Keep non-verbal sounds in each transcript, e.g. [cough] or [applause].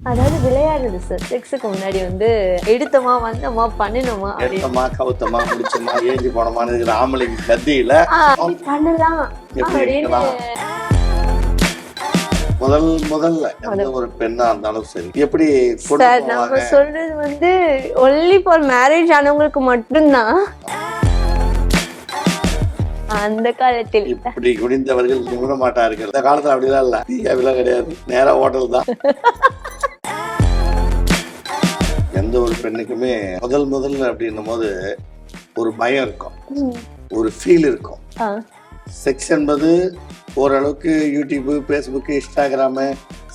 அதாவது விளையாடுறது சார் செக்ஸுக்கு முன்னாடி வந்து எடுத்தோமா வந்தோமா பண்ணினோமா எடுத்தமா கவுத்தமா முடிச்சமா ஏஞ்சி போனமான்னு ஆம்பளைக்கு அப்படி பண்ணலாம்? முதல் முதல்ல எந்த ஒரு பெண்ணா இருந்தாலும் சரி எப்படி சார் நம்ம சொல்றது வந்து ஒன்லி ஃபார் மேரேஜ் ஆனவங்களுக்கு மட்டும்தான். அந்த காலத்தில். இப்படி குடிந்தவர்கள் நிமிர மாட்டார்கள். இந்த காலத்துல அப்படிலாம் இல்ல. தீயாவிலாம் கிடையாது. நேரா ஹோட்டல் தான். [laughs] எந்த ஒரு பெண்ணுக்குமே முதல் முதல்ல அப்படின்னும் போது ஒரு பயம் இருக்கும். ஒரு ஃபீல் இருக்கும். செக்ஸ் என்பது ஓரளவுக்கு யூடியூப்பு ஃபேஸ்புக்கு இன்ஸ்டாகிராமு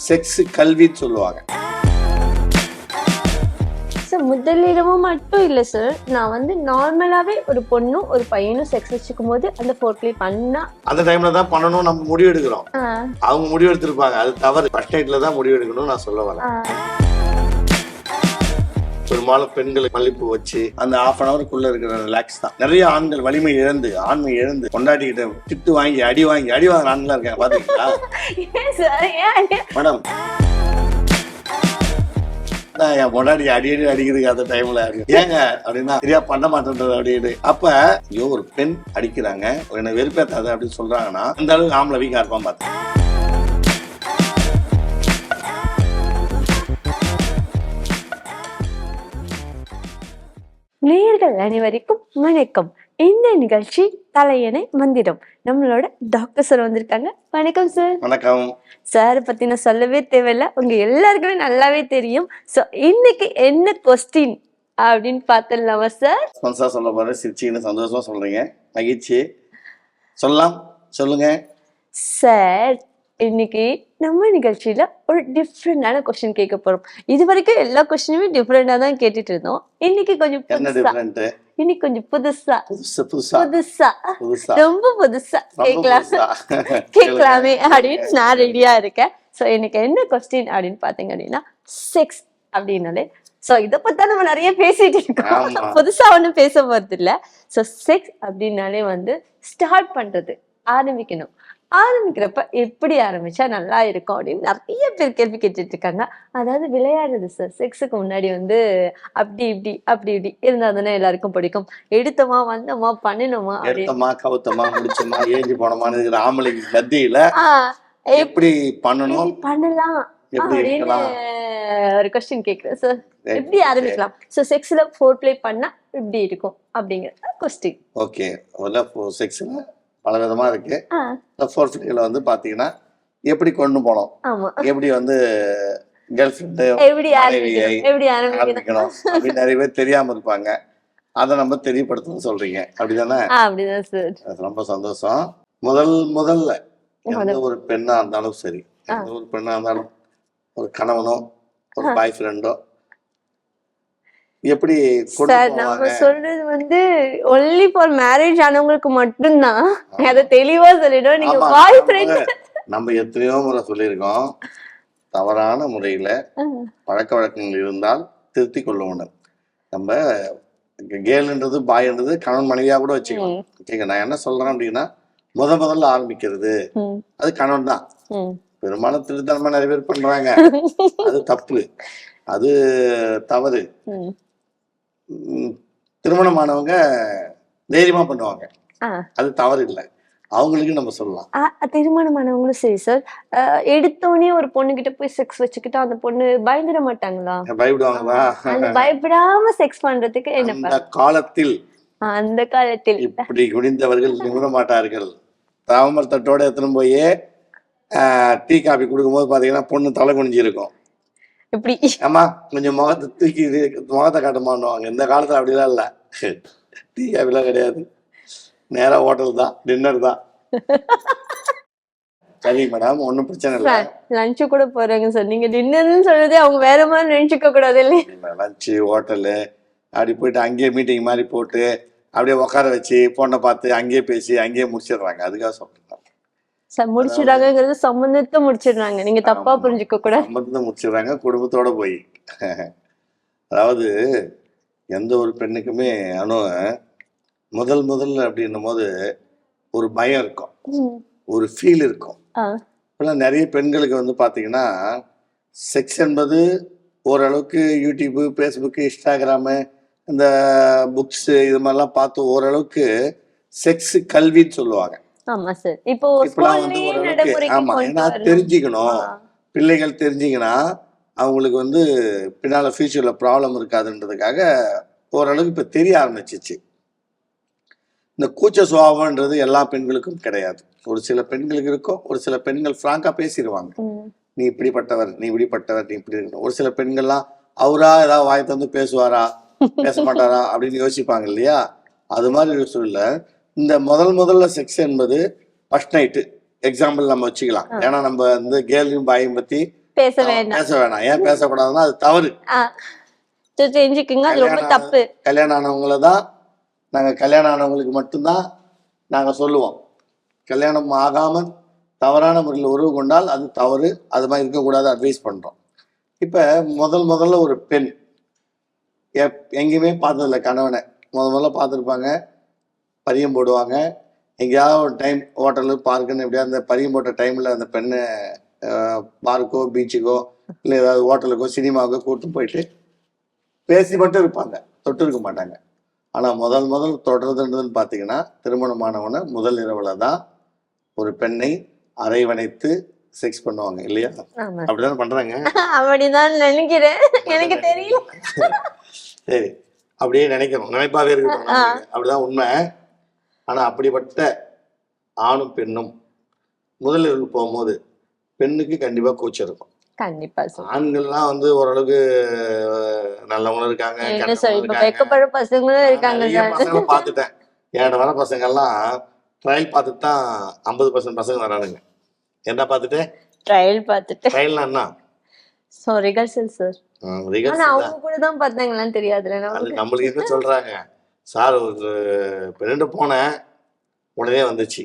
செக்ஸ் கல்வின்னு சொல்லுவாங்க. சார் முதலிடமும் மட்டும் இல்ல சார் நான் வந்து நார்மலாவே ஒரு பொண்ணும் ஒரு பையனும் செக்ஸ் வச்சுக்கும் போது அந்த ஃபோர் ப்ளே பண்ணா அந்த டைம்ல தான் பண்ணணும் நம்ம முடிவு எடுக்கிறோம் அவங்க முடிவு எடுத்திருப்பாங்க அது தவறு. ஃபர்ஸ்ட் நைட்ல தான் முடிவு எடுக்கணும்னு நான் சொல்ல வரேன். பெரும்பாலும் பெண்களுக்கு மல்லிப்பூ வச்சு அந்த ஹாஃப் அன் அவருக்குள்ள இருக்கிற ரிலாக்ஸ் தான். நிறைய ஆண்கள் வலிமை இழந்து ஆண்மை இழந்து கொண்டாடிக்கிட்ட திட்டு வாங்கி அடி வாங்கி அடி வாங்குற ஆண்களா இருக்காங்க பாத்தீங்களா? மேடம் என் பொண்டாடி அடி அடி அடிக்கிறதுக்கு அந்த டைம்ல ஏங்க அப்படின்னா சரியா பண்ண மாட்டேன்றது அப்படின்னு அப்ப ஐயோ ஒரு பெண் அடிக்கிறாங்க என்னை வெறுப்பேத்தாத அப்படின்னு சொல்றாங்கன்னா அந்த அளவுக்கு ஆம்பளை வீக்கா இருப்பான் பார்த்தேன் நேயர்கள் அனைவருக்கும் வணக்கம். இந்த நிகழ்ச்சி தலையணை மந்திரம். நம்மளோட டாக்டர் சார் வந்திருக்காங்க. வணக்கம் சார் வணக்கம். சார் பத்தி நான் சொல்லவே தேவையில்ல. உங்க எல்லாருக்குமே நல்லாவே தெரியும். சோ இன்னைக்கு என்ன கொஸ்டின் அப்படின்னு பார்த்துடலாமா சார் ஸ்பன்சா சொல்ல போற சிரிச்சின்னு சந்தோஷமா சொல்றீங்க. மகிழ்ச்சி. சொல்லலாம். சொல்லுங்க. சார் இன்னைக்கு நம்ம நிகழ்ச்சியில ஒரு டிஃப்ரெண்டான கொஸ்டின் கேட்க போறோம். இது வரைக்கும் எல்லா கொஸ்டினுமே டிஃப்ரெண்டா தான் கேட்டுட்டு இருந்தோம். இன்னைக்கு கொஞ்சம் புதுசா இன்னைக்கு கொஞ்சம் புதுசா புதுசு புதுசா. ரொம்ப புதுசா. கேட்கலாம். [laughs] கேட்கலாமே அப்படின்னு நான் ரெடியா இருக்கேன். சோ எனக்கு என்ன கொஸ்டின் அப்படின்னு பாத்தீங்க அப்படின்னா செக்ஸ் அப்படின்னாலே. சோ இத பத்தி தான் நம்ம நிறைய பேசிட்டு இருக்கோம். புதுசா ஒண்ணும் பேச போறது இல்ல சோ செக்ஸ் அப்படின்னாலே வந்து ஸ்டார்ட் பண்றது ஆரம்பிக்கணும். ஆரம்பிக்கிறப்ப எப்படி ஆரம்பிச்சா நல்லா இருக்கும் அப்படின்னு நிறைய பேர் கேள்வி கேட்டுட்டு இருக்காங்க. அதாவது விளையாடுறது சார் செக்ஸுக்கு முன்னாடி வந்து அப்படி இப்படி அப்படி இப்படி இருந்தா தானே எல்லாருக்கும் பிடிக்கும். எடுத்தோமா வந்தோமா பண்ணினோமா எடுத்தமா கவுத்தமா முடிச்சமா ஏஞ்சி போனமான்னு ஆம்பளைக்கு எப்- எப்படி பண்ணணும்? பண்ணலாம்? அப்படின்னு ஒரு கொஸ்டின் கேக்குறேன் சார் எப்படி ஆரம்பிக்கலாம்? சோ செக்ஸ்ல ஃபோர் ப்ளே பண்ணா எப்படி இருக்கும் அப்படிங்கிற கொஸ்டின் ஓகே செக்ஸ்ல பல விதமா இருக்கு இந்த ஃபோர்த் டேல வந்து பாத்தீங்கன்னா எப்படி கொண்டு போனோம்? எப்படி வந்து கேர்ள் ஃப்ரெண்டு ஆரம்பிக்கணும்? அப்படின்னு நிறைய பேர் தெரியாம இருப்பாங்க. அதை நம்ம தெரியப்படுத்தணும்னு சொல்றீங்க. அப்படிதானே? ரொம்ப சந்தோஷம். முதல் முதல்ல எந்த. ஒரு பெண்ணா இருந்தாலும் சரி. எந்த ஒரு பெண்ணா இருந்தாலும் ஒரு கணவனோ ஒரு பாய் ஃப்ரெண்டோ எப்படி சார் சொல்றது வந்து ஒன்லி ஃபார் மேரேஜ் ஆனவங்களுக்கு மட்டும்தான். அதை தெளிவா சொல்லிடும் நீங்க பாய் நம்ம- ஃப்ரெண்ட் நம்ம எத்தனையோ முறை சொல்லியிருக்கோம். தவறான முறையில பழக்க வழக்கங்கள் இருந்தால் திருத்தி கொள்ள வேண்டும் நம்ம கேர்ள்ன்றது பாய்ன்றது கணவன் மனைவியா கூட வச்சுக்கலாம். ஓகேங்க நான் என்ன சொல்றேன் அப்படின்னா முத முதல்ல ஆரம்பிக்கிறது. அது கணவன் தான். பெரும்பாலும் திருத்தனமா நிறைய பேர் பண்றாங்க. [laughs] அது தப்பு. அது தவறு. திருமணமானவங்க தைரியமா பண்ணுவாங்க. அது தவறு இல்லை அவங்களுக்கு நம்ம சொல்லலாம். திருமணமானவங்களும் சரி சார். எடுத்தோடனே ஒரு பொண்ணு கிட்ட போய் செக்ஸ் வச்சுக்கிட்டா அந்த பொண்ணு பயந்துட மாட்டாங்களா? பயப்படுவாங்களா? பயப்படாம செக்ஸ் பண்றதுக்கு என்ன காலத்தில். அந்த காலத்தில். இப்படி குடிந்தவர்கள் நிமிர மாட்டார்கள் தாமர் தட்டோட எடுத்துன்னு போய் டீ காபி கொடுக்கும்போது பாத்தீங்கன்னா பொண்ணு தலை குனிஞ்சு இருக்கும் இப்படி. ஆமா கொஞ்சம் முகத்தை தூக்கி முகத்தை காட்டமான்னுவாங்க இந்த காலத்துல அப்படிலாம் இல்ல. டீ காபிலாம் கிடையாது. நேரா ஹோட்டல் தான் டின்னர் தான். சரி மேடம் ஒன்றும் பிரச்சனை இல்லை. லஞ்சு கூட போறாங்க சார். நீங்க டின்னர்னு சொல்றதே அவங்க வேற மாதிரி நினைச்சுக்க கூடாது இல்லையா? லஞ்சு ஹோட்டலு அப்படி போயிட்டு அங்கேயே மீட்டிங் மாதிரி போட்டு அப்படியே உட்கார வச்சு பொண்ணை பார்த்து அங்கேயே பேசி அங்கேயே முடிச்சிடுறாங்க. அதுக்காக சொல்றேன். முடிச்சிடுறாங்கிறது சம்பந்தத்தை முடிச்சிடுறாங்க நீங்க தப்பா. புரிஞ்சுக்க கூடாது சம்பந்தத்தை முடிச்சிடுறாங்க குடும்பத்தோட போய் அதாவது எந்த ஒரு பெண்ணுக்குமே அணு முதல் முதல்ல அப்படின்னும் போது ஒரு பயம் இருக்கும். ஒரு ஃபீல் இருக்கும். இப்பெல்லாம் நிறைய பெண்களுக்கு வந்து பாத்தீங்கன்னா செக்ஸ் என்பது ஓரளவுக்கு யூடியூப்பு ஃபேஸ்புக்கு இன்ஸ்டாகிராமு இந்த புக்ஸு இது மாதிரிலாம் பார்த்து ஓரளவுக்கு செக்ஸ் கல்வின்னு சொல்லுவாங்க ஆமா சார். இப்போ ஆமா ஏன்னா. தெரிஞ்சுக்கணும். பிள்ளைகள் தெரிஞ்சிங்கன்னா அவங்களுக்கு வந்து பின்னால் ஃபியூச்சரில் ப்ராப்ளம் இருக்காதுன்றதுக்காக ஓரளவுக்கு இப்போ தெரிய ஆரம்பிச்சிச்சு. இந்த கூச்ச சுபாவம்ன்றது எல்லா பெண்களுக்கும் கிடையாது. ஒரு சில பெண்களுக்கு இருக்கும் ஒரு சில பெண்கள் ஃப்ராங்காக பேசிடுவாங்க. நீ இப்படிப்பட்டவர் நீ இப்படிப்பட்டவர் நீ இப்படி இருக்கணும். ஒரு சில பெண்கள்லாம் அவரா ஏதாவது வாய் தந்து பேசுவாரா பேச மாட்டாரா அப்படின்னு யோசிப்பாங்க இல்லையா? அது மாதிரி ஒரு சூழல்ல இந்த முதல் முதல்ல செக்ஸ் என்பது ஃபர்ஸ்ட் நைட்டு எக்ஸாம்பிள் நம்ம வச்சுக்கலாம். ஏன்னா நம்ம வந்து கேர்ளையும் பாயும் பத்தி பேச வேண்டாம். பேச வேணாம். ஏன் பேசக்கூடாதுன்னா அது தவறு. தெரிஞ்சுக்குங்க. அது ரொம்ப தப்பு. கல்யாணம் ஆனவங்கள தான் நாங்கள் கல்யாணம் ஆனவங்களுக்கு மட்டும்தான் நாங்கள் சொல்லுவோம். கல்யாணம் ஆகாமல் தவறான முறையில் உறவு கொண்டால் அது தவறு அது மாதிரி இருக்கக்கூடாது அட்வைஸ் பண்ணுறோம் இப்போ முதல் முதல்ல ஒரு பெண். எப் எங்கேயுமே பார்த்ததில்ல கணவனை. முத முதல்ல பார்த்துருப்பாங்க. பரியம் போடுவாங்க. எங்கேயாவது ஒரு டைம் ஹோட்டலு பார்க்குன்னு எப்படியா அந்த பரியம் போட்ட டைமில் அந்த பெண்ணை பார்க்கோ பீச்சுக்கோ இல்லை ஏதாவது ஹோட்டலுக்கோ சினிமாவுக்கோ கூட்டு போயிட்டு பேசி மட்டும் இருப்பாங்க. தொட்டு இருக்க மாட்டாங்க. ஆனால் முதல் முதல் தொடர்றதுன்றதுன்னு பார்த்தீங்கன்னா திருமணமானவனை முதல் இரவில் தான் ஒரு பெண்ணை அரைவணைத்து செக்ஸ் பண்ணுவாங்க இல்லையா? அப்படிதானே பண்றாங்க? [laughs] அப்படிதான் நினைக்கிறேன். எனக்கு தெரியல. சரி அப்படியே நினைக்கிறோம் நினைப்பாவே இருக்கட்டும். நமக்கு. அப்படிதான் உண்மை. ஆனா அப்படிப்பட்ட ஆணும் பெண்ணும் முதல் இரவு போகும்போது பெண்ணுக்கு கண்டிப்பா கூச்சம் இருக்கும். கண்டிப்பா ஆண்கள்லாம் வந்து ஓரளவுக்கு நல்லவங்களும் இருக்காங்க பசங்களும் இருக்காங்க பசங்களை பார்த்துட்டேன். என்கிட்ட வர பசங்கள்லாம் ட்ரையல் பார்த்துட்டு தான் ஐம்பது பர்சன்ட் பசங்க வரானுங்க. என்ன பார்த்துட்டு? ட்ரையல் பார்த்துட்டு. ட்ரையல்னா என்ன? So rehearsal sir. அவங்க கூட தான். பார்த்தாங்களான்னு தெரியாதுல நம்மளுக்கு என்ன சொல்றாங்க? சார் ஒரு பெண்ணிட்ட போனேன் உடனே வந்துச்சு.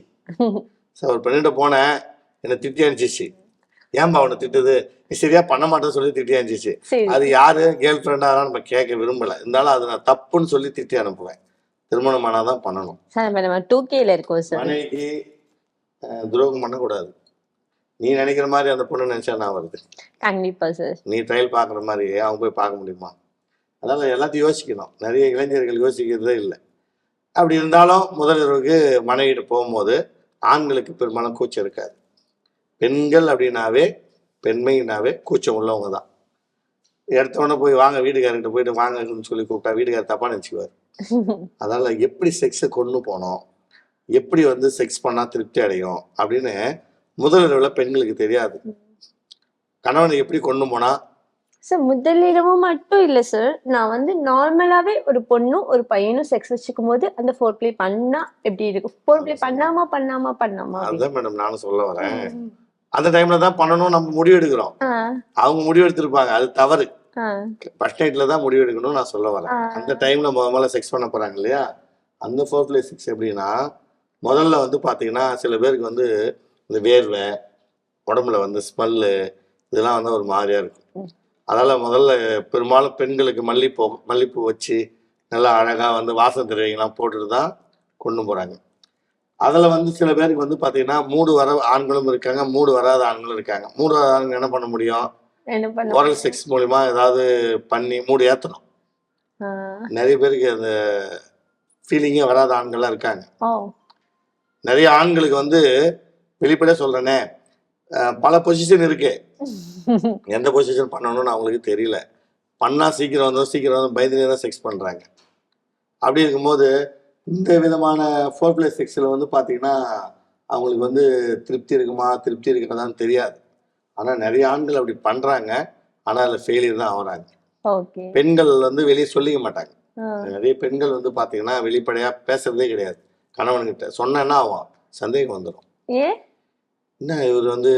சார் ஒரு பெண்ணிட்ட போனேன் என்னை திட்டி அனுப்பிச்சிச்சு ஏன்பா அவனை திட்டுது? சரியா பண்ண மாட்டேன்னு சொல்லி திட்டி அனுப்பிச்சிச்சு அது யாரு? கேர்ள் ஃப்ரெண்டாக நம்ம கேட்க விரும்பல. இருந்தாலும் அது நான் தப்புன்னு சொல்லி திட்டி அனுப்புவேன். திருமணம் ஆனாதான் பண்ணணும். மனைவிக்கு துரோகம் பண்ணக்கூடாது. நீ நினைக்கிற மாதிரி அந்த பொண்ணு நினைச்சா நான் வருது கண்டிப்பா சார். நீ ட்ரையல் பார்க்குற மாதிரி அவங்க போய் பார்க்க முடியுமா? அதனால் எல்லாத்தையும் யோசிக்கணும். நிறைய இளைஞர்கள் யோசிக்கிறதே இல்லை. அப்படி இருந்தாலும் முதலிரவுக்கு மனைவிட்டு போகும்போது ஆண்களுக்கு பெரும்பாலும் கூச்சம் இருக்காது. பெண்கள் அப்படின்னாவே பெண்மைனாவே கூச்சம் உள்ளவங்க தான். எடுத்தவொடனே போய் வாங்க வீட்டுக்காரர்கிட்ட போயிட்டு வாங்கன்னு சொல்லி கூப்பிட்டா வீட்டுக்காரர் தப்பா நினச்சிக்குவார். அதனால் எப்படி செக்ஸை கொண்டு போனோம் எப்படி வந்து செக்ஸ் பண்ணால் திருப்தி அடையும்? அப்படின்னு முதலிரவில் பெண்களுக்கு தெரியாது. கணவனை எப்படி கொண்டு போனால் சார் முதலிரவும் மட்டும் இல்ல சார் நான் வந்து நார்மலாவே ஒரு பொண்ணும் ஒரு பையனும் செக்ஸ் வச்சுக்கும் போது அந்த ஃபோர் ப்ளே பண்ணா எப்படி இருக்கும்? ஃபோர் ப்ளே பண்ணாமா பண்ணாமா பண்ணாமா அதுதான் மேடம் நானும் சொல்ல வரேன். அந்த டைம்ல தான் பண்ணணும் நம்ம முடிவு எடுக்கிறோம். அவங்க முடிவு எடுத்திருப்பாங்க அது தவறு. ஃபர்ஸ்ட் நைட்ல தான் முடிவு எடுக்கணும்னு நான் சொல்ல வரேன். அந்த டைம்ல முத முதல்ல செக்ஸ் பண்ண போறாங்க இல்லையா? அந்த ஃபோர் பிளே செக்ஸ் எப்படின்னா முதல்ல வந்து பாத்தீங்கன்னா சில பேருக்கு வந்து இந்த வேர்வை உடம்புல வந்து ஸ்மெல்லு இதெல்லாம் வந்து ஒரு மாதிரியா இருக்கும். அதனால முதல்ல பெரும்பாலும் பெண்களுக்கு மல்லிப்பூ மல்லிப்பூ வச்சு நல்லா அழகா வந்து வாசம் திரவியங்கள்லாம் போட்டுட்டு தான் கொண்டு போறாங்க. அதுல வந்து சில பேருக்கு வந்து பாத்தீங்கன்னா மூடு வர ஆண்களும் இருக்காங்க மூடு வராத ஆண்களும் இருக்காங்க. மூடு வராத ஆண்கள் என்ன பண்ண முடியும்? ஓரல் செக்ஸ் மூலிமா ஏதாவது பண்ணி மூடு ஏற்றணும் நிறைய பேருக்கு அந்த ஃபீலிங்கே வராத ஆண்கள்லாம் இருக்காங்க. நிறைய ஆண்களுக்கு வந்து வெளிப்படையாக சொல்கிறேனே பல பொசிஷன் இருக்கு. எந்த பொசிஷன் பண்ணணும்னு அவங்களுக்கு தெரியல. பண்ணால் சீக்கிரம் வந்தோம் சீக்கிரம் வந்து பயந்துலேயே தான் செக்ஸ் பண்ணுறாங்க அப்படி இருக்கும்போது இந்த விதமான ஃபோர் பிளஸ் செக்ஸில் வந்து பார்த்தீங்கன்னா அவங்களுக்கு வந்து திருப்தி இருக்குமா திருப்தி இருக்கிறதான்னு தெரியாது. ஆனால் நிறைய ஆண்கள் அப்படி பண்ணுறாங்க ஆனால் அதில் ஃபெயிலியர் தான் ஆகுறாங்க. பெண்கள் வந்து வெளியே சொல்லிக்க மாட்டாங்க. நிறைய பெண்கள் வந்து பார்த்தீங்கன்னா வெளிப்படையாக பேசுறதே கிடையாது. கணவன்கிட்ட சொன்னா என்ன ஆகும்? சந்தேகம் வந்துடும் என்ன இவர் வந்து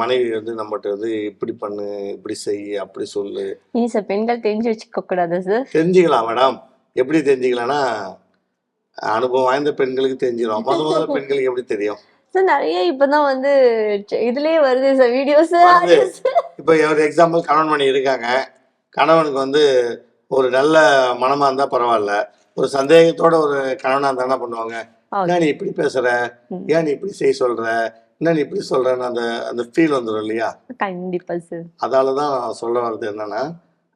மனைவி வந்து நம்மகிட்ட வந்து இப்படி பண்ணு இப்படி செய் அப்படி சொல்லு. இனி சார் பெண்கள் தெரிஞ்சு வச்சுக்க கூடாது சார்? தெரிஞ்சுக்கலாம் மேடம். எப்படி தெரிஞ்சுக்கலாம்னா அனுபவம் வாய்ந்த பெண்களுக்கு தெரிஞ்சிடும். முத முதல்ல பெண்களுக்கு எப்படி தெரியும்? சார் நிறைய இப்பதான் வந்து இதுலயே வருது சார் வீடியோஸ். இப்போ ஒரு எக்ஸாம்பிள் கணவன் மணி இருக்காங்க. கணவனுக்கு வந்து ஒரு நல்ல மனமா இருந்தா பரவாயில்ல. ஒரு சந்தேகத்தோட ஒரு கணவனா இருந்தா என்ன பண்ணுவாங்க? ஏன் நீ இப்படி பேசுற. ஏன் நீ இப்படி செய்ய சொல்ற? என்ன நீ இப்படி சொல்றேன்னு அந்த அந்த ஃபீல் வந்துடும் இல்லையா? கண்டிப்பா சார் அதால தான் சொல்ல வர்றது என்னன்னா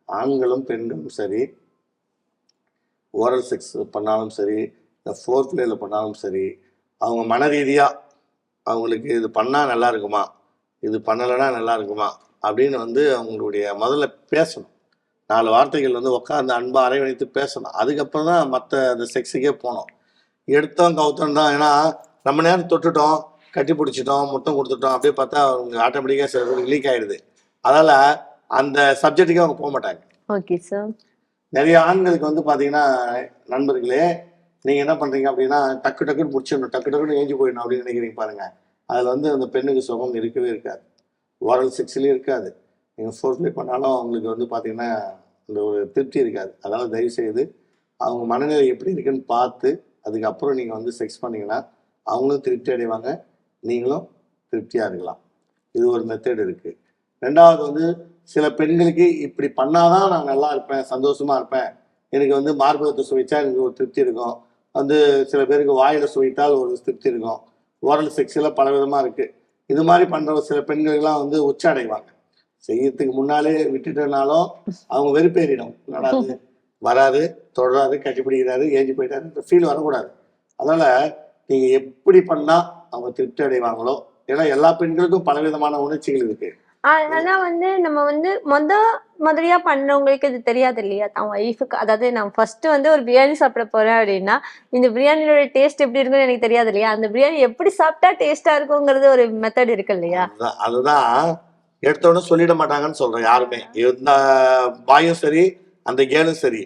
ஆண்களும் பெண்களும் சரி ஓரல் செக்ஸ் பண்ணாலும் சரி இந்த ஃபோர்த் பிளேல பண்ணாலும் சரி அவங்க மன ரீதியா அவங்களுக்கு இது பண்ணா நல்லா இருக்குமா இது பண்ணலைன்னா நல்லா இருக்குமா அப்படின்னு வந்து அவங்களுடைய முதல்ல பேசணும். நாலு வார்த்தைகள் வந்து உட்காந்து அன்பா அரவணைத்து பேசணும். அதுக்கப்புறம் தான் மற்ற அந்த செக்ஸுக்கே போனோம் எடுத்தோம் கவுத்தோம் தான் ஏன்னா நம்ம நேரம் தொட்டுட்டோம். கட்டி பிடிச்சிட்டோம் முத்தம் கொடுத்துட்டோம் அப்படியே பார்த்தா அவங்க ஆட்டோமேட்டிக்காக சில பேருக்கு லீக் ஆயிடுது. அதால அந்த சப்ஜெக்ட்டுக்கே அவங்க போக மாட்டாங்க ஓகே சார் நிறைய ஆண்களுக்கு வந்து பாத்தீங்கன்னா நண்பர்களே நீங்க என்ன பண்றீங்க அப்படின்னா டக்கு டக்குன்னு முடிச்சிடணும் டக்கு டக்குன்னு ஏஞ்சி போயிடணும் அப்படின்னு நினைக்கிறீங்க பாருங்க. அதுல வந்து அந்த பெண்ணுக்கு சுகம் இருக்கவே இருக்காது. ஓரல் செக்ஸ்லயும் இருக்காது. நீங்க ஃபோர்த் ப்ளே பண்ணாலும் அவங்களுக்கு வந்து பாத்தீங்கன்னா இந்த ஒரு திருப்தி இருக்காது. அதனால தயவு செய்து அவங்க மனநிலை எப்படி இருக்குன்னு பார்த்து அதுக்கப்புறம் நீங்க வந்து செக்ஸ் பண்ணீங்கன்னா அவங்களும் திருப்தி அடைவாங்க. நீங்களும் திருப்தியாக இருக்கலாம். இது ஒரு மெத்தட் இருக்குது ரெண்டாவது வந்து சில பெண்களுக்கு இப்படி பண்ணாதான் நான் நல்லா இருப்பேன் சந்தோஷமாக இருப்பேன். எனக்கு வந்து மார்பகத்தை சுவைச்சா எனக்கு ஒரு திருப்தி இருக்கும். வந்து சில பேருக்கு வாயில் சுவைத்தால் ஒரு திருப்தி இருக்கும். ஓரல் செக்ஸில் பல விதமாக இருக்குது இது மாதிரி பண்ணுற சில பெண்களுக்கெல்லாம் வந்து உச்ச அடைவாங்க செய்யறதுக்கு முன்னாலே விட்டுட்டனாலும் அவங்க வெறுப்பேறிடும். நடாது வராது தொடராது கட்டிப்பிடிக்கிறாரு ஏஞ்சி போயிட்டாரு ஃபீல் வரக்கூடாது. அதனால் நீங்கள் எப்படி பண்ணால் அவங்க திருப்தி அடைவாங்களோ? ஏன்னா எல்லா பெண்களுக்கும் பல விதமான உணர்ச்சிகள் இருக்கு. ஆனா வந்து நம்ம வந்து மொத மாதிரியா பண்றவங்களுக்கு இது தெரியாது இல்லையா? தான் ஒய்ஃபுக்கு அதாவது நான் ஃபர்ஸ்ட் வந்து ஒரு பிரியாணி சாப்பிட போறேன் அப்படின்னா இந்த பிரியாணியோட டேஸ்ட் எப்படி இருக்குன்னு எனக்கு தெரியாது இல்லையா? அந்த பிரியாணி எப்படி சாப்பிட்டா டேஸ்டா இருக்குங்கிறது ஒரு மெத்தட் இருக்கு இல்லையா? அதுதான் அதுதான். எடுத்த உடனே சொல்லிட மாட்டாங்கன்னு சொல்றேன் யாருமே. இந்த பாயும் சரி அந்த கேளும் சரி.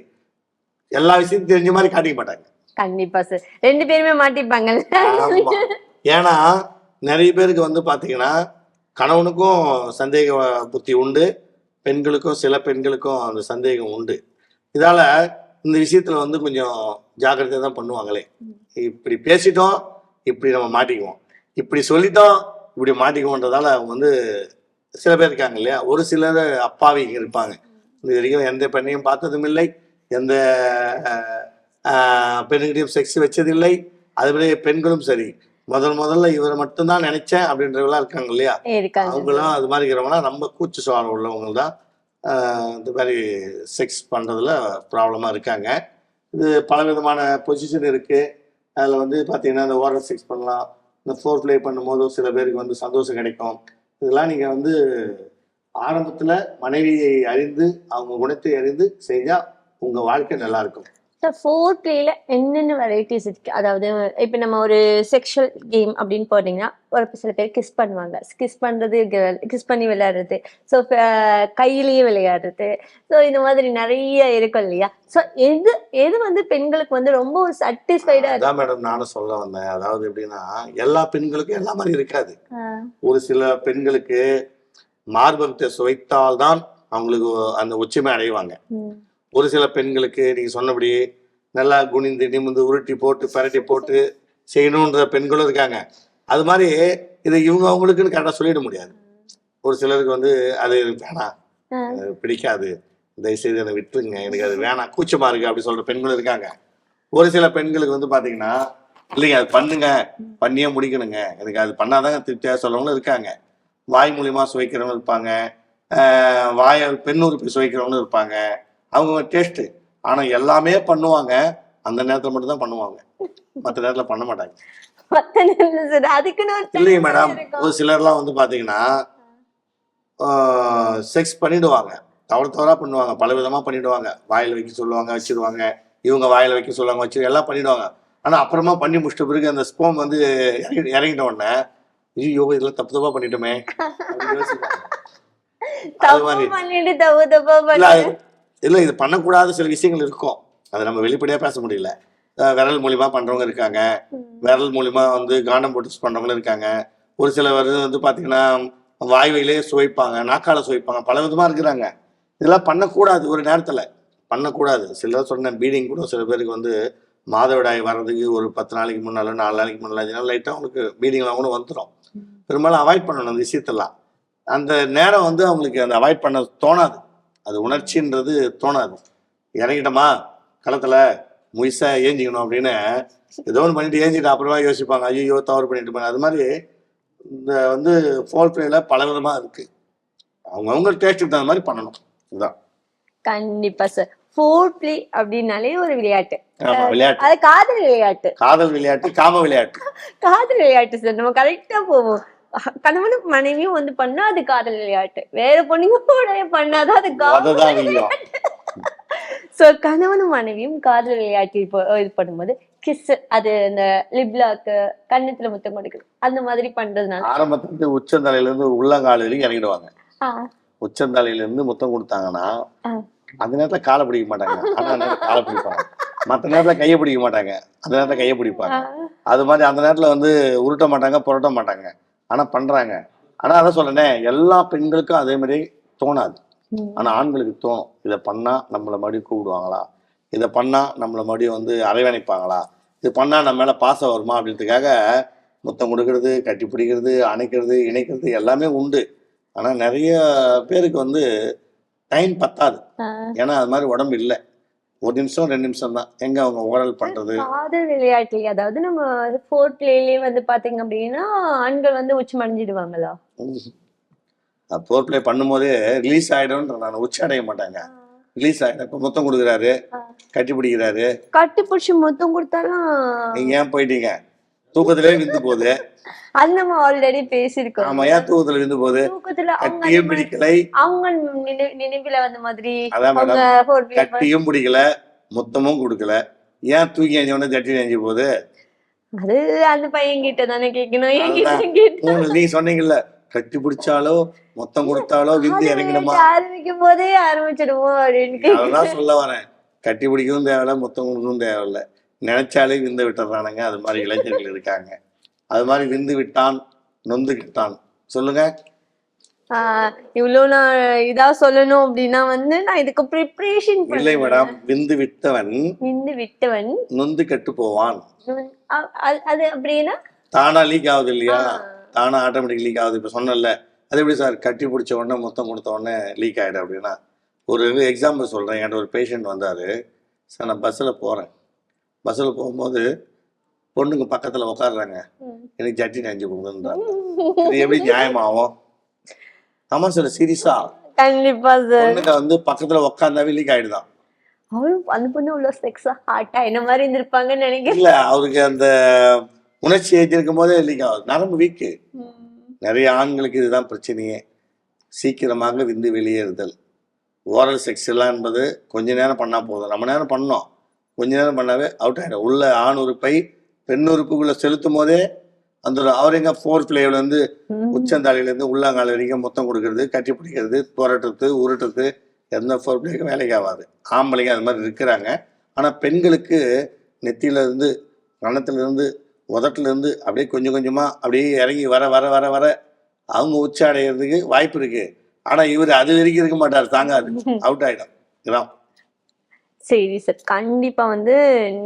எல்லா விஷயத்தையும் தெரிஞ்ச மாதிரி காட்டிக்க மாட்டாங்க. கண்டிப்பா சார் ரெண்டு பேருமே மாட்டிப்பாங்கல்ல? ஆமா. ஏன்னா நிறைய பேருக்கு வந்து பார்த்தீங்கன்னா கணவனுக்கும் சந்தேக புத்தி உண்டு பெண்களுக்கும் சில பெண்களுக்கும் அந்த சந்தேகம் உண்டு. இதால இந்த விஷயத்துல வந்து கொஞ்சம் ஜாக்கிரதையாக தான் பண்ணுவாங்களே. இப்படி பேசிட்டோம் இப்படி நம்ம மாட்டிக்குவோம். இப்படி சொல்லிட்டோம் இப்படி மாட்டிக்குவோன்றதால அவங்க வந்து சில பேர் இருக்காங்க இல்லையா? ஒரு சிலர் அப்பாவிங்க இருப்பாங்க. இது வரைக்கும் எந்த பெண்ணையும் பார்த்ததும் இல்லை எந்த ஆஹ், பெண்ணுகிட்டையும் செக்ஸ் வச்சதில்லை. அதுபடி பெண்களும் சரி. முதல் முதல்ல இவரை மட்டும்தான் நினைச்சேன் அப்படின்றவங்களாம் இருக்காங்க இல்லையா? அவங்களாம் அது மாதிரி இருக்கிறவங்களாம் ரொம்ப கூச்ச சுவாரம் உள்ளவங்க தான் இந்த மாதிரி செக்ஸ் பண்ணுறதுல ப்ராப்ளமாக இருக்காங்க. இது பல விதமான பொசிஷன் இருக்குது அதில் வந்து பார்த்தீங்கன்னா இந்த ஓரல் செக்ஸ் பண்ணலாம். இந்த ஃபோர் ப்ளே பண்ணும்போது சில பேருக்கு வந்து சந்தோஷம் கிடைக்கும். இதெல்லாம் நீங்கள் வந்து ஆரம்பத்தில் மனைவியை அறிந்து அவங்க குணத்தை அறிந்து செஞ்சால் உங்கள் வாழ்க்கை நல்லா சார் ஃபோர் பிளேல என்னென்ன வெரைட்டிஸ் இருக்கு? அதாவது இப்போ நம்ம ஒரு செக்ஷுவல் கேம் அப்படின்னு போனீங்கன்னா ஒரு சில பேர் கிஸ் பண்ணுவாங்க. கிஸ் பண்றது கிஸ் பண்ணி விளையாடுறது. ஸோ கையிலேயே விளையாடுறது. ஸோ இந்த மாதிரி நிறைய இருக்கும் இல்லையா? ஸோ எது எது வந்து பெண்களுக்கு வந்து ரொம்ப ஒரு சாட்டிஸ்ஃபைடா அதான் மேடம் நானும் சொல்ல வந்தேன். அதாவது எப்படின்னா எல்லா பெண்களுக்கும் எல்லா மாதிரி இருக்காது. இருக்கு ஒரு சில பெண்களுக்கு மார்பகத்தை சுவைத்தால்தான் அவங்களுக்கு அந்த உச்சமே அடைவாங்க. ஒரு சில பெண்களுக்கு நீங்க சொன்னபடி நல்லா குனிந்து நிமிந்து உருட்டி போட்டு பரட்டி போட்டு செய்யணுன்ற பெண்களும் இருக்காங்க. அது மாதிரி இதை இவங்க அவங்களுக்குன்னு கரெக்டாக சொல்லிட முடியாது. ஒரு சிலருக்கு வந்து அது வேணாம். பிடிக்காது. தயவுசெய்து என்னை விட்டுருங்க. எனக்கு அது வேணாம். கூச்சமா இருக்கு அப்படி சொல்ற பெண்களும் இருக்காங்க. ஒரு சில பெண்களுக்கு வந்து பாத்தீங்கன்னா இல்லைங்க அது பண்ணுங்க. பண்ணியே முடிக்கணுங்க. எனக்கு அது பண்ணாதாங்க திருப்தியா சொல்றவங்களும் இருக்காங்க. வாய் மூலியமா சுவைக்கிறவங்க இருப்பாங்க. வாயை பெண் உறுப்பி சுவைக்கிறவங்களும் இருப்பாங்க. அவங்க டேஸ்ட் ஆனா எல்லாமே பண்ணுவாங்க. அந்த நேரத்துல மட்டும் தான் பண்ணுவாங்க. மற்ற நேரத்துல பண்ண மாட்டாங்க. இல்லைங்க time மேடம். ஒரு சிலர்லாம் வந்து பாத்தீங்கன்னா செக்ஸ் பண்ணிடுவாங்க. தவறு தவறா பண்ணுவாங்க. பல விதமா பண்ணிடுவாங்க. வாயில வைக்க சொல்லுவாங்க வச்சிருவாங்க. இவங்க வாயில வைக்க சொல்லுவாங்க வச்சு எல்லாம் பண்ணிடுவாங்க. ஆனா அப்புறமா பண்ணி முடிச்சிட்ட பிறகு அந்த ஸ்போம் வந்து இறங்கி இறங்கிட்ட உடனே ஐயோ இதெல்லாம் தப்பு தப்பா பண்ணிட்டோமே. அது மாதிரி. இல்ல இது பண்ணக்கூடாத சில விஷயங்கள் இருக்கும். அதை நம்ம வெளிப்படையா பேச முடியல. விரல் மூலியமா பண்றவங்க இருக்காங்க. விரல் மூலியமா வந்து காண்டம் போட்டு பண்றவங்களும் இருக்காங்க. ஒரு சில வந்து வந்து பாத்தீங்கன்னா வாய் வழியிலே சுவைப்பாங்க நாக்கால சுவைப்பாங்க பல விதமா இருக்கிறாங்க. இதெல்லாம் பண்ணக்கூடாது ஒரு நேரத்துல. பண்ணக்கூடாது. சிலர் சொன்ன பீடிங் கூட சில பேருக்கு வந்து மாதவிடாய் வர்றதுக்கு ஒரு பத்து நாளைக்கு முன்னால நாலு நாளைக்கு முன்னால லைட்டாக அவங்களுக்கு பீடிங்லாம் கூட வந்துடும் பெரும்பாலும் அவாய்ட் பண்ணணும் அந்த விஷயத்தெல்லாம். அந்த நேரம் வந்து அவங்களுக்கு அந்த அவாய்ட் பண்ண தோணாது. அது உணர்ச்சின்றது தோணாது. இறங்கிட்டோமா? களத்துல முயசா ஏஞ்சிக்கணும் அப்படின்னு ஏதோ ஒன்று பண்ணிட்டு ஏஞ்சிட்டு அப்புறமா யோசிப்பாங்க. ஐயோ தவறு பண்ணிட்டு போனேன் அது மாதிரி இந்த வந்து ஃபோர் பிளேல பல விதமா இருக்கு. அவங்கவுங்க டேஸ்ட்டுக்கு தகுந்த மாதிரி பண்ணணும். இதுதான் கண்டிப்பா சார் ஃபோர் பிளே அப்படின்னாலே ஒரு விளையாட்டு. விளையாட்டு. அது காதல் விளையாட்டு. காதல் விளையாட்டு காம விளையாட்டு. [laughs] காதல் விளையாட்டு சார் நம்ம கரெக்டா போவோம். கணவனும் மனைவியும் வந்து பண்ணா அது காதல் விளையாட்டு. வேற பொண்ணுங்க கூட பண்ணாதான் அது காதல் சோ கணவனும் மனைவியும் காதல் விளையாட்டு இப்போ இது பண்ணும்போது கிஸ் அது இந்த லிப்லாக்கு கண்ணத்துல முத்தம் கொடுக்குது அந்த மாதிரி பண்றதுனால. ஆரம்பத்துல உச்சந்தலையில இருந்து உள்ளங்கால் வரைக்கும் இறங்கிடுவாங்க. உச்சந்தலையில இருந்து முத்தம் கொடுத்தாங்கன்னா. அந்த நேரத்துல காலை பிடிக்க மாட்டாங்க. ஆனா நேரத்துல காலை பிடிப்பாங்க. மத்த நேரத்துல கையை பிடிக்க மாட்டாங்க. அந்த நேரத்துல கையை பிடிப்பாங்க. அது மாதிரி அந்த நேரத்துல வந்து உருட்ட மாட்டாங்க புரட்ட மாட்டாங்க. ஆனா பண்றாங்க. ஆனா அதான் சொல்றேனே எல்லா பெண்களுக்கும் அதே மாதிரி தோணாது. ம். ஆனா ஆண்களுக்கு தோணும் இதை பண்ணா நம்மள மறுபடியும் கூப்பிடுவாங்களா? இதை பண்ணா நம்மள மறுபடியும் வந்து அரவணைப்பாங்களா? இது பண்ணா நம்ம மேல பாசம் வருமா அப்படின்றதுக்காக முத்தம் கொடுக்கறது கட்டி பிடிக்கிறது அணைக்கிறது இணைக்கிறது எல்லாமே உண்டு. ஆனா நிறைய பேருக்கு வந்து டைம் பத்தாது. ஏன்னா அது மாதிரி உடம்பு இல்லை. ஒரு நிமிஷம் ரெண்டு நிமிஷம் தான். எங்க அவங்க ஓரல் பண்றது? காதல் விளையாட்டு. அதாவது நம்ம ஃபோர் பிளேலயே வந்து பாத்தீங்க அப்படின்னா ஆண்கள் வந்து உச்சி மடிஞ்சிடுவாங்களா போர் பிளே பண்ணும்போதே ரிலீஸ் ஆயிடும்ன்ற நான் உச்சி அடைய மாட்டாங்க. ரிலீஸ் ஆயிடும் முத்தம் கொடுக்குறாரு. கட்டி பிடிக்கிறாரு. கட்டி பிடிச்சி மொத்தம் கொடுத்தாலும் நீங்க ஏன் போயிட்டீங்க? தூக்கத்திலே விந்து போகுது அது நம்ம ஆல்ரெடி பேசியிருக்கோம். ஆமா ஏன் தூக்கத்துல விந்து போகுது தூக்கத்துல கட்டியும் பிடிக்கலை. அவங்க நினை- நினைவுல வந்த மாதிரி அதான் கட்டியும் பிடிக்கல முத்தமும் கொடுக்கல. ஏன் தூக்கி எஞ்ச உடனே ஜட்டி எஞ்சி போகுது? அது அந்த பையன் கிட்ட தானே கேட்கணும். நீங்க சொன்னீங்கல்ல கட்டி பிடிச்சாலோ மொத்தம் கொடுத்தாலோ விந்து இறங்கிடுமா? ஆரம்பிக்கும் போதே ஆரம்பிச்சிடுவோம் அப்படின்னு சொல்ல வரேன். கட்டி பிடிக்கவும் தேவையில்ல மொத்தம் கொடுக்கவும் தேவையில்ல. நினைச்சாலே விந்து விட்டுறானுங்க. அது மாதிரி இளைஞர்கள் இருக்காங்க. அது மாதிரி விந்து விட்டான் நொந்து கிட்டான் சொல்லுங்க. ஆஹ் இவ்வளவு நான் இதா சொல்லணும் அப்படின்னா வந்து நான் இதுக்கு ப்ரிப்பரேஷன் இல்லை மேடம். விந்து விட்டவன் நின்று விட்டவன். நொந்து கெட்டு போவான். அது- அப்படின்னா? தானா லீக் ஆகுது இல்லையா. தானா ஆட்டோமேட்டிக் லீக் ஆகுது. இப்போ சொன்னல அது எப்படி சார்? கட்டி பிடிச்ச உடனே மொத்தம் கொடுத்த உடனே லீக் ஆகிடும் அப்படின்னா? ஒரு எக்ஸாம்பிள் சொல்கிறேன் என்கிட்ட ஒரு பேஷண்ட் வந்தார். சார் நான் பஸ்ஸில் போகிறேன் பஸ்ஸில் போகும்போது பொண்ணுங்க பக்கத்தில் உட்காடுறாங்க. எனக்கு ஜட்டி நெஞ்சு கொடுக்குன்றாங்க இது எப்படி நியாயமாகும் ஆமாம் சார் சீரியஸா? கண்டிப்பா சார் பொண்ணுங்க வந்து பக்கத்தில் உட்காந்தாவே லீக் ஆகிடுதான் அவளும் அந்த பொண்ணு உள்ள செக்ஸா ஹார்ட்டா என்ன மாதிரி இருந்திருப்பாங்கன்னு நினைக்கிறேன். இல்லை அவருக்கு அந்த உணர்ச்சி ஏற்றிருக்கும் போதே லீக் ஆகுது நரம்பு வீக்கு. நிறைய ஆண்களுக்கு இதுதான் பிரச்சனையே. சீக்கிரமாக விந்து வெளியேறுதல். ஓரல் செக்ஸ் எல்லாம் என்பது கொஞ்ச நேரம் பண்ணால் போதும். நம்ம நேரம் பண்ணோம். கொஞ்ச நேரம் பண்ணாவே அவுட் ஆகிடும் உள்ள ஆண் உறுப்பை பெண் உறுப்புக்குள்ளே செலுத்தும் போதே அந்த அவர் எங்க ஃபோர் பிளேவிலேருந்து ம். உச்சந்தாலிலேருந்து உள்ளங்கால் வரைக்கும் மொத்தம் கொடுக்கறது கட்டி பிடிக்கிறது புரட்டுறது உருட்டுறது எந்த ஃபோர் பிளேக்கும் வேலைக்கு ஆகாது. ஆம்பளைங்க அது மாதிரி இருக்கிறாங்க. ஆனால் பெண்களுக்கு நெத்தியில இருந்து கணத்துல இருந்து உதட்டுல இருந்து அப்படியே கொஞ்சம் கொஞ்சமா அப்படியே இறங்கி வர வர வர வர அவங்க உச்ச அடைகிறதுக்கு வாய்ப்பு இருக்கு. ஆனா இவர் அது வரைக்கும் இருக்க மாட்டார் தாங்காது. [laughs] அவுட் ஆயிடும். இதான் சரி சார். கண்டிப்பா வந்து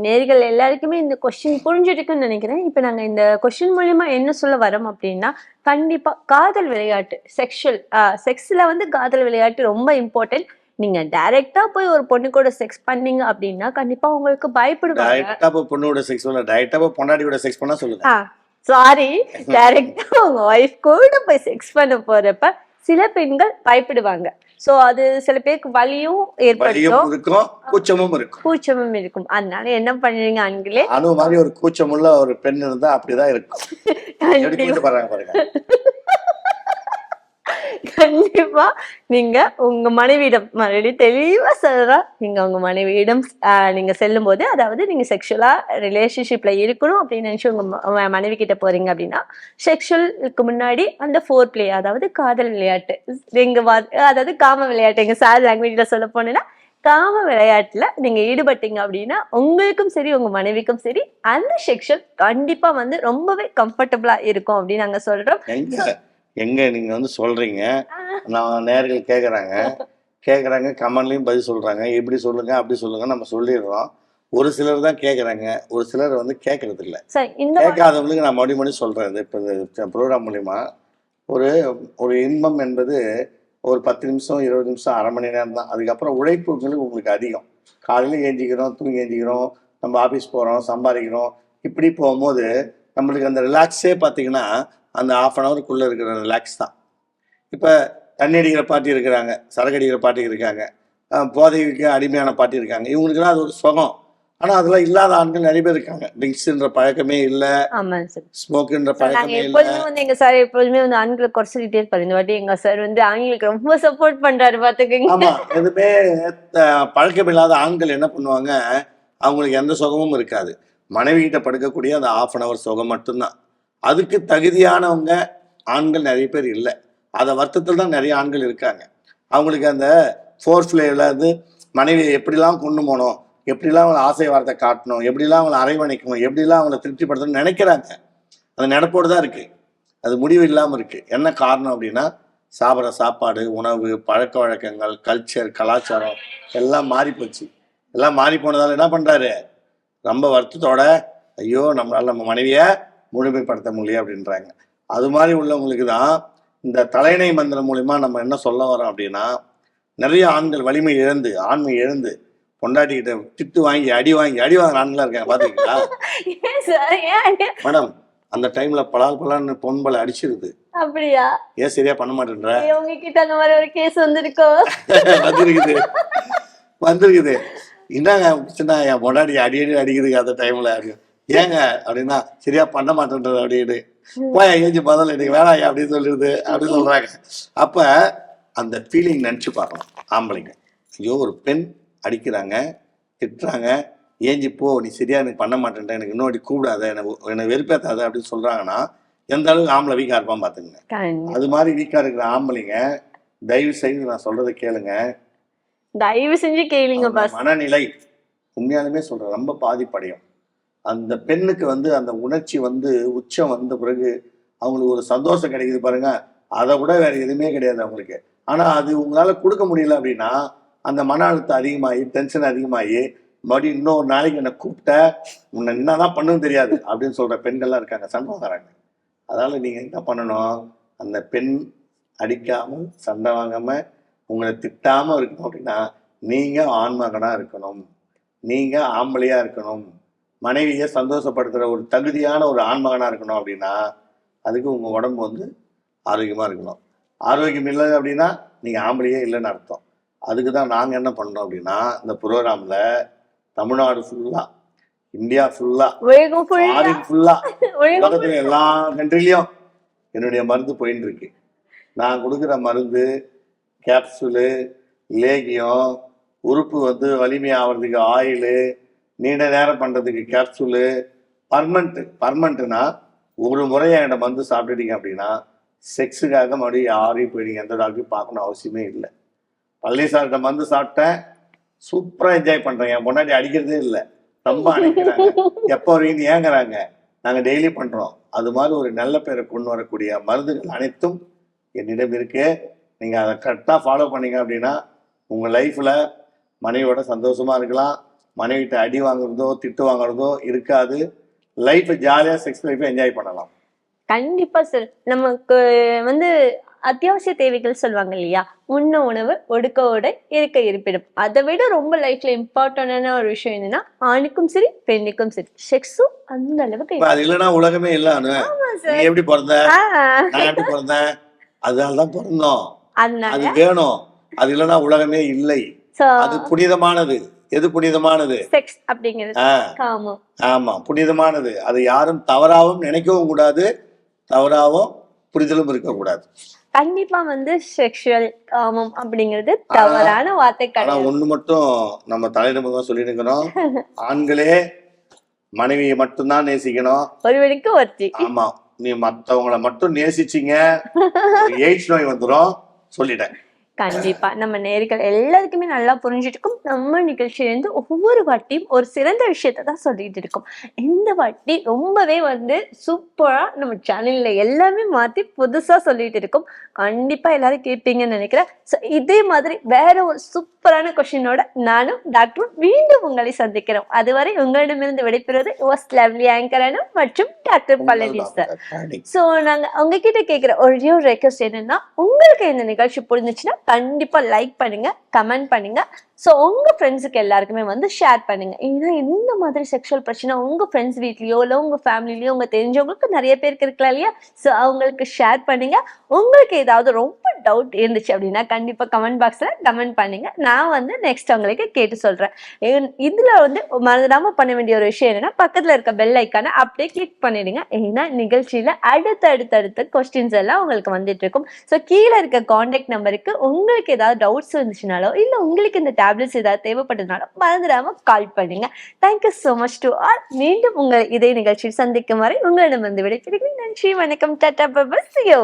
நேர்கள் எல்லாருக்குமே இந்த கொஸ்டின் புரிஞ்சிருக்குன்னு நினைக்கிறேன். இப்போ நாங்க இந்த கொஸ்டின் மூலியமா என்ன சொல்ல வரோம் அப்படின்னா கண்டிப்பா காதல் விளையாட்டு செக்ஷுவல் செக்ஸ்ல வந்து காதல் விளையாட்டு ரொம்ப இம்பார்ட்டன்ட் நீங்க டைரக்டா போய் ஒரு பொண்ணு கூட செக்ஸ் பண்ணீங்க அப்படின்னா கண்டிப்பா உங்களுக்கு பயப்படுவாங்க. பொண்ணோட செக்ஸ் செக்ஸ் சொல்லுங்க. சாரி டைரக்டா உங்க ஒய்ஃப் கூட போய் செக்ஸ் பண்ண போறப்ப சில பெண்கள் பயப்படுவாங்க. சோ அது சில பேருக்கு வலியும் ஏற்படுத்தும். இருக்கும் கூச்சமும் இருக்கும். கூச்சமும் இருக்கும். அதனால என்ன பண்ணுறீங்க ஆண்களே? அணு மாதிரி ஒரு கூச்சமுள்ள ஒரு பெண் இருந்தா அப்படிதான் இருக்கும். [laughs] பாருங்க. கண்டிப்பா. நீங்க உங்க மனைவியிடம் மறுபடியும் தெளிவா சொல்றேன் நீங்க உங்க மனைவியிடம் நீங்க செல்லும் போது அதாவது நீங்க செக்ஷுவலா ரிலேஷன்ஷிப்ல இருக்கணும் அப்படின்னு நினைச்சு உங்க மனைவி கிட்ட போறீங்க அப்படின்னா செக்ஷுவலுக்கு முன்னாடி அந்த ஃபோர் பிளே அதாவது காதல் விளையாட்டு எங்க அதாவது காம விளையாட்டு எங்க சார் லாங்குவேஜ்ல சொல்ல போனேன்னா காம விளையாட்டுல நீங்க ஈடுபட்டீங்க அப்படின்னா உங்களுக்கும் சரி உங்க மனைவிக்கும் சரி அந்த செக்ஷன் கண்டிப்பா வந்து ரொம்பவே கம்ஃபர்டபுளா இருக்கும் அப்படின்னு நாங்க சொல்றோம். எங்க நீங்க வந்து சொல்றீங்க? நான் நேர்கள் கேக்குறாங்க. கேக்குறாங்க கமெண்ட்லயும் பதில் சொல்றாங்க. இப்படி சொல்லுங்க அப்படி சொல்லுங்க நம்ம சொல்லிடுறோம். ஒரு சிலர் தான் கேக்குறாங்க. ஒரு சிலர் வந்து கேட்கறது இல்ல கேட்காதவங்களுக்கு நான் மறுபடியும் மறுபடியும் சொல்றேன். இது இப்போ இந்த ப்ரோக்ராம் மூலிமா ஒரு ஒரு இன்பம் என்பது ஒரு பத்து நிமிஷம் இருபது நிமிஷம் அரை மணி நேரம் தான். அதுக்கப்புறம் உழைப்புகளுக்கு உங்களுக்கு அதிகம். காலையில் ஏஞ்சிக்கிறோம் தூங்கி ஏஞ்சிக்கிறோம் நம்ம ஆஃபீஸ் போகிறோம் சம்பாதிக்கிறோம். இப்படி போகும்போது நம்மளுக்கு அந்த ரிலாக்ஸே பார்த்தீங்கன்னா அந்த ஆஃப் அன் ஹவருக்குள்ளே இருக்கிற ரிலாக்ஸ் தான். இப்போ தண்ணி அடிக்கிற பாட்டி இருக்கிறாங்க சரக்கு அடிக்கிற பாட்டி இருக்காங்க போதைக்கு அடிமையான பாட்டி இருக்காங்க. இவங்களுக்குலாம் அது ஒரு சுகம். ஆனால் அதெல்லாம் இல்லாத ஆண்கள் நிறைய பேர் இருக்காங்க. ட்ரிங்க்ஸுன்ற பழக்கமே இல்லை. ஸ்மோக்குன்ற பழக்கமே இல்லை. எப்போதுமே வந்து எங்க சார் எப்போதுமே வந்து ஆண்களை குறை சொல்லிட்டே இருப்பாரு. இந்த வாட்டி எங்க சார் வந்து ஆண்களுக்கு ரொம்ப சப்போர்ட் பண்றாரு பாத்துக்கோங்க. ஆமா எதுவுமே அஹ், பழக்கமில்லாத ஆண்கள் என்ன பண்ணுவாங்க? அவங்களுக்கு எந்த சுகமும் இருக்காது. மனைவி கிட்ட படுக்கக்கூடிய அந்த ஆஃப் அன் ஹவர் சுகம் மட்டும்தான். அதுக்கு தகுதியானவங்க ஆண்கள் நிறைய பேர் இல்லை. அதை வருத்தத்தில் தான் நிறைய ஆண்கள் இருக்காங்க. அவங்களுக்கு அந்த ஃபோர்ஸ் ஃபிளேவில் வந்து மனைவியை எப்படிலாம் கொண்டு போகணும் எப்படிலாம் அவங்களை ஆசை வார்த்தை காட்டணும் எப்படிலாம் அவங்களை அரவணைக்கணும் எப்படிலாம் அவங்கள திருப்திப்படுத்தணும்னு நினைக்கிறாங்க. அது நடப்போடு தான் இருக்குது அது முடிவு இல்லாமல் இருக்குது என்ன காரணம் அப்படின்னா சாப்பிட்ற சாப்பாடு உணவு பழக்க வழக்கங்கள் கல்ச்சர் கலாச்சாரம் எல்லாம் மாறி போச்சு. எல்லாம் மாறி போனதால் என்ன பண்ணுறாரு ரொம்ப வருத்தத்தோட ஐயோ நம்மளால் நம்ம மனைவியை முழுமைப்படுத்த முடியல அப்படின்றாங்க அது மாதிரி உள்ளவங்களுக்கு தான் இந்த தலையணை மந்திரம் மூலிமா நம்ம என்ன சொல்ல வரோம் அப்படின்னா நிறைய ஆண்கள் வலிமை இழந்து ஆண்மை இழந்து பொண்டாட்டிக்கிட்ட திட்டு வாங்கி அடி வாங்கி அடி வாங்குற ஆண்களாக இருக்காங்க ஏன் மேடம் அந்த டைம்ல பலால் பலான்னு பொன்பலை அடிச்சிருது. அப்படியா? ஏன் சரியா பண்ண மாட்டேன்ற? உங்ககிட்ட அந்த மாதிரி ஒரு கேஸ் வந்திருக்கோம் [laughs] வந்திருக்குது. வந்திருக்குது. என்னங்க சின்ன என் பொண்டாடி அடி அடி அடிக்குதுங்க அந்த டைம்ல ஏங்க அப்படின்னா சரியா பண்ண மாட்டேன்றது அப்படின்னு போய் ஏஞ்சி பதில் எனக்கு வேணாயா அப்படின்னு சொல்லிடுது அப்படின்னு சொல்றாங்க. அப்ப அந்த ஃபீலிங் நினைச்சு பார்க்கணும் ஆம்பளைங்க. ஐயோ ஒரு பெண் அடிக்கிறாங்க திட்டுறாங்க ஏஞ்சி போ நீ சரியா எனக்கு பண்ண மாட்டேன்ட்ட எனக்கு இன்னொரு கூப்பிடாத எனக்கு என்னை வெறுப்பேத்தாத அப்படின்னு சொல்றாங்கன்னா எந்த அளவுக்கு ஆம்பளை வீக்கா இருப்பான் பாத்துங்க. அது மாதிரி வீக்கா இருக்கிற ஆம்பளைங்க தயவு செய்து நான் சொல்றதை கேளுங்க. தயவு செஞ்சு கேளுங்க மனநிலை உண்மையாலுமே சொல்றேன் ரொம்ப பாதிப்படையும். அந்த பெண்ணுக்கு வந்து அந்த உணர்ச்சி வந்து உச்சம் வந்த பிறகு அவங்களுக்கு ஒரு சந்தோஷம் கிடைக்குது பாருங்க. அதை விட வேற எதுவுமே கிடையாது அவங்களுக்கு. ஆனா அது உங்களால கொடுக்க முடியல அப்படின்னா அந்த மன அழுத்தம் அதிகமாகி டென்ஷன் அதிகமாகி மறுபடியும் இன்னொரு நாளைக்கு என்னை கூப்பிட்ட உன்னை என்னதான் பண்ணுன்னு தெரியாது அப்படின்னு சொல்ற பெண்கள்லாம் இருக்காங்க சண்டை வராங்க அதனால நீங்க என்ன பண்ணணும்? அந்த பெண் அடிக்காமல் சண்டை வாங்காம உங்களை திட்டாம இருக்கணும் அப்படின்னா நீங்க ஆண்மகனா இருக்கணும். நீங்க ஆம்பளையா இருக்கணும். மனைவியை சந்தோஷப்படுத்துற ஒரு தகுதியான ஒரு ஆண்மகனா இருக்கணும் அப்படின்னா அதுக்கு உங்க உடம்பு வந்து ஆரோக்கியமா இருக்கணும். ஆரோக்கியம் இல்லை அப்படின்னா நீங்க ஆம்பளையே இல்லைன்னு அர்த்தம். அதுக்கு தான் நாங்க என்ன பண்றோம் அப்படின்னா இந்த ப்ரோக்ராம்ல தமிழ்நாடு ஃபுல்லா இந்தியா ஃபுல்லா உலகம் ஃபுல்லா ஃபாரின் ஃபுல்லா உலகம் உலகத்துல எல்லா கண்ட்ரிலையும் என்னுடைய மருந்து போயின்னு இருக்கு. நான் கொடுக்குற மருந்து கேப்சூலு லேகியம் உறுப்பு வந்து வலிமையாகிறதுக்கு ஆயிலு நீண்ட நேரம் பண்ணுறதுக்கு கேப்சூலு பர்மனண்ட் பர்மனண்ட்டுனா ஒரு முறை என்கிட்ட மருந்து சாப்பிட்டுட்டீங்க அப்படின்னா செக்ஸுக்காக மறுபடியும் யாரையும் போயிடுங்க எந்த டாக்டரையும் பார்க்கணும் அவசியமே இல்லை. பள்ளி சார்கிட்ட மருந்து சாப்பிட்டேன். சூப்பராக என்ஜாய் பண்ணுறேன் என் பொண்டாட்டி அடிக்கிறதே இல்லை. ரொம்ப அடிக்கிறாங்க. எப்போ வரீங்கன்னு ஏங்குறாங்க. நாங்கள் டெய்லி பண்ணுறோம் அது மாதிரி ஒரு நல்ல பேரை கொண்டு வரக்கூடிய மருந்துகள் அனைத்தும் என்னிடம் இருக்கு. நீங்கள் அதை கரெக்டாக ஃபாலோ பண்ணீங்க அப்படின்னா உங்கள் லைஃப்பில் மனைவியோட சந்தோஷமாக இருக்கலாம். மனைவிட்ட அடி வாங்குறதோ திட்டு வாங்குறதோ இருக்காது. லைஃப்பை ஜாலியாக செக்ஸ் லைஃப்பை என்ஜாய் பண்ணலாம். கண்டிப்பா சார் நமக்கு வந்து அத்தியாவசிய தேவைகள் சொல்லுவாங்க இல்லையா? உண்ண உணவு ஒடுக்க உடை இருக்க இருப்பிடம். அதை விட ரொம்ப லைஃப்ல இம்பார்ட்டன்டான ஒரு விஷயம் என்னன்னா ஆணுக்கும் சரி பெண்ணுக்கும் சரி. செக்ஸும் அந்த அளவுக்கு அது இல்லைன்னா உலகமே இல்லை அனு. ஆமா நீ சார் எப்படி பிறந்த? எப்படி பிறந்தேன் அதனால தான் பிறந்தோம். அது வேணும். அது இல்லைன்னா உலகமே இல்லை. அது புனிதமானது. எது புனிதமானது? செக்ஸ் அப்படிங்கிறது ஆமா புனிதமானது. அது யாரும் தவறாவும் நினைக்கவும் கூடாது தவறாவும் புரிதலும் இருக்கக்கூடாது. கண்டிப்பா வந்து செக்ஷுவல் காமம் அப்படிங்கிறது தவறான வார்த்தை ஆனா ஒண்ணு மட்டும் நம்ம தலையிடமும் சொல்லி இருக்கிறோம் ஆண்களே மனைவியை மட்டும்தான் நேசிக்கணும். ஒருவனுக்கு ஒருத்தி. ஆமா நீ மத்தவங்கள மட்டும் நேசிச்சீங்க. எய்ட்ஸ் நோய் வந்துரும். சொல்லிட்டேன். கண்டிப்பா. நம்ம நேர்கள் எல்லாருக்குமே நல்லா புரிஞ்சுட்டு இருக்கும் நம்ம நிகழ்ச்சியிலேருந்து ஒவ்வொரு வாட்டியும் ஒரு சிறந்த விஷயத்த தான் சொல்லிட்டு இருக்கோம். இந்த வாட்டி ரொம்பவே வந்து சூப்பரா நம்ம சேனல்ல எல்லாமே மாத்தி புதுசா சொல்லிட்டு இருக்கோம். கண்டிப்பா எல்லாரும் கேட்பீங்கன்னு நினைக்கிறேன். ஸோ இதே மாதிரி வேற ஒரு சூப்பரான கொஷினோட நானும் டாக்டரும் மீண்டும் உங்களை சந்திக்கிறோம். அதுவரை உங்களிடமிருந்து விடைபெறுவது வாஸ் லவ்லி ஆங்கரான மற்றும் டாக்டர் பழனி சார் ஸோ நாங்க உங்ககிட்ட கேட்குற ஒரே ஒரு ரெக்வஸ்ட் என்னன்னா உங்களுக்கு இந்த நிகழ்ச்சி புரிஞ்சுச்சுன்னா கண்டிப்பா லைக் பண்ணுங்க கமெண்ட் பண்ணுங்க. ஸோ உங்கள் ஃப்ரெண்ட்ஸுக்கு எல்லாருக்குமே வந்து ஷேர் பண்ணுங்கள் ஏன்னா இந்த மாதிரி செக்ஷுவல் பிரச்சனை உங்கள் ஃப்ரெண்ட்ஸ் வீட்லேயோ இல்லை உங்கள் ஃபேமிலிலேயோ உங்கள் தெரிஞ்சவங்களுக்கு நிறைய பேருக்கு இருக்கலாம் இல்லையா? ஸோ அவங்களுக்கு ஷேர் பண்ணுங்கள் உங்களுக்கு ஏதாவது ரொம்ப டவுட் இருந்துச்சு அப்படின்னா கண்டிப்பாக கமெண்ட் பாக்ஸில் கமெண்ட் பண்ணுங்கள் நான் வந்து நெக்ஸ்ட் அவங்களுக்கு கேட்டு சொல்கிறேன் இதில் வந்து மறந்துடாமல் பண்ண வேண்டிய ஒரு விஷயம் என்னென்னா பக்கத்தில் இருக்க பெல் ஐக்கானை அப்படியே கிளிக் பண்ணிடுங்க. ஏன்னா நிகழ்ச்சியில் அடுத்த கொஸ்டின்ஸ் எல்லாம் உங்களுக்கு வந்துட்டு இருக்கும். ஸோ கீழே இருக்க காண்டாக்ட் நம்பருக்கு உங்களுக்கு ஏதாவது டவுட்ஸ் இருந்துச்சுனாலோ இல்லை உங்களுக்கு இந்த டேப்லெட்ஸ் ஏதாவது தேவைப்பட்டதுனால மறந்துடாம கால் பண்ணுங்க. Thank you so much to all மீண்டும் உங்கள் இதே நிகழ்ச்சியில் சந்திக்கும் வரை உங்களிடம் வந்து விடைபெறுகிறேன். நன்றி வணக்கம். டாட்டா பபா யோ